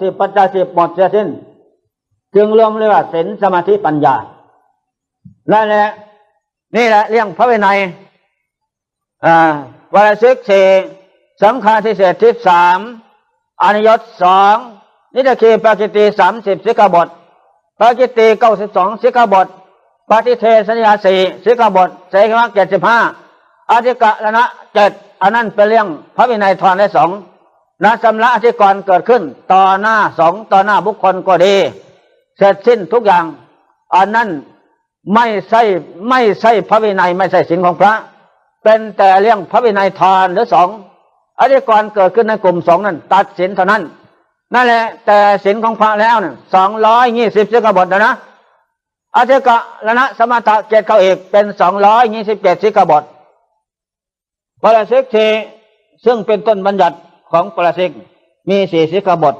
สิบปัจจัยสิบหมดเสียสิ้น จึงรวมเรียกว่าศีลสมาธิปัญญานั่นแหละนี่แหละเรื่องพระวินัยอ่าวรศึกสี่สังฆาทิเศษทิศสามอนิยตสองนิตคีปากิตีสามสิบสิกขาบทปากิตีเก้าสิบสองสิกขาบทปฏิเทสัญญาสี่สิกขาบทเสกมะเจ็ดสิบห้าอธิกะละนะเจ็ดอันนั้นเป็นเรื่องพระวินัยทอนได้สอง นะสำละอธิกรณ์เกิดขึ้น ต่อหน้าสองต่อหน้าบุคคลก็ดี เสร็จสิ้นทุกอย่าง อันนั้นไม่ใช่ไม่ใช่พระวินัยไม่ใช่ศีลของพระ เป็นแต่เรื่องพระวินัยทานหรือสองอธิกรเกิดขึ้นในกลุ่มสองนั้น ตัดสินเท่านั้น นั่นแหละ แต่ศีลของพระแล้วเนี่ยสองร้อยยี่สิบสิกขาบทนะนะอธิกะละนะสมถะเจตเขาเอกเป็นสองร้อยยี่สิบเจ็ดสิกบทปราชิกเทซึ่งเป็นต้นบัญญัติ ของปรสิกมีสี่สิกบท